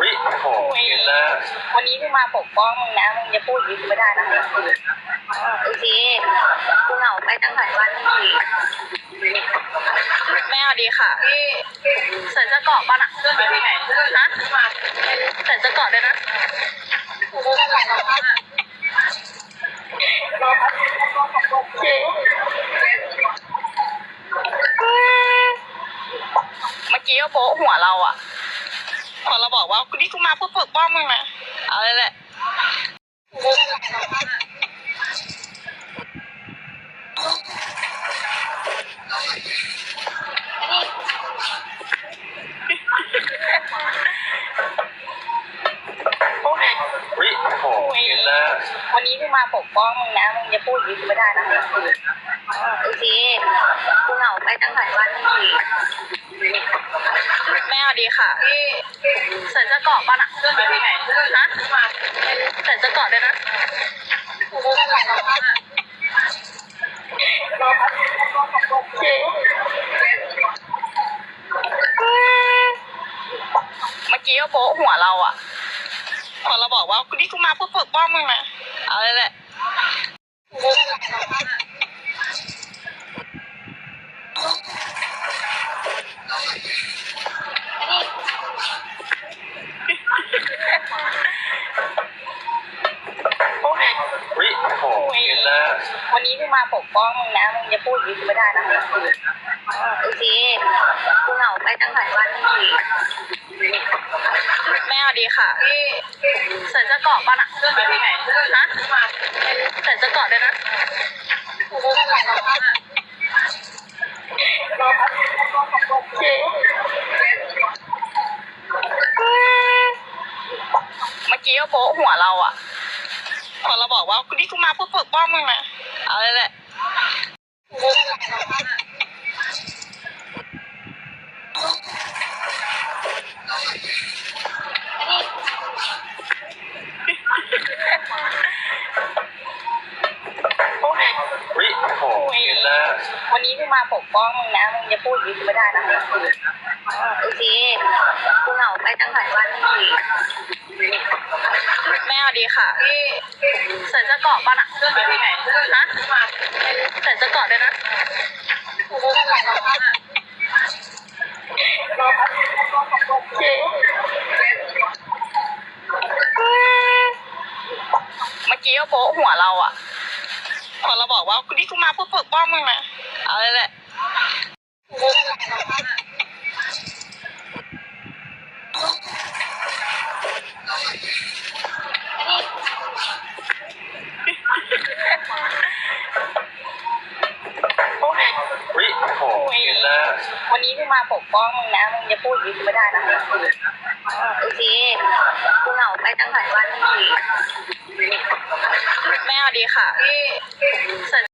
วิโอ้โหเห็นแล้ววันนี้กูมาปกป้องมึงนะ มึงจะพูดอย่างนี้กูไม่ได้นะโอเคกู เหงาไปตั้งหลายวันนี่แม่เอาดีค่ะใส่เสื้อเกราะป่ะน่ะฮะใส่เสื้อเกราะด้วยนะโอเคเมื่อกี้ก็โป๊ะหัวเราอะ พอเราบอกว่านี่กูมาเพื่อปกป้องมึงนะเอาเลยแหละ วันนี้กูมาปกป้องมึงนะมึงจะพูดอย่างนี้กูไม่ได้นะโอเคกูเหงาไปตั้งหลายวันนี่แม่เอาดีค่ะใส่เสื้อเกาะป่ะน่ะฮะใส่เสื้อเกาะด้วยนะเคเมื่อกี้ก็โป๊ะหัวเราอะ พอเราบอกว่านี่กูมาเพื่อปกป้องมึงนะเอาเลยแหละวิโอ้โหกินนะวันนี้กูมาปกป้องมึงนะมึงจะพูดอย่างนี้กูไม่ได้นะโอเคกูเหงาไปตั้งหลายวันนี่ แม่เอดีค่ะใส่เสื้อเกาะป่ะน่ะฮะใส่เสื้อเกาะด้วยนะเคเมื่อกี้ก็โป๊ะหัวเราอะ พอเราบอกว่านี่กูมาเพื่อปกป้องมึงนะเอาเลยแหละ วันนี้กูมาปกป้องมึงนะมึงจะพูดอย่างนี้กูไม่ได้นะโอเคกูเหงาไปตั้งหลายวันนี่แม่เอาดีค่ะใส่เสื้อเกราะป่ะน่ะฮะใส่เสื้อเกราะด้วยนะเคเมื่อกี้ก็โป๊ะหัวเราอะ พอเราบอกว่านี่กูมาเพื่อปกป้องมึงนะเอาเลยแหละวิโอ้โหเห็นแล้ววันนี้กูมาปกป้องมึงนะมึงจะพูดอย่างนี้กูไม่ได้นะโอเคกูเหงาไปตั้งหลายวันนี่แม่เอา ดีค่ะ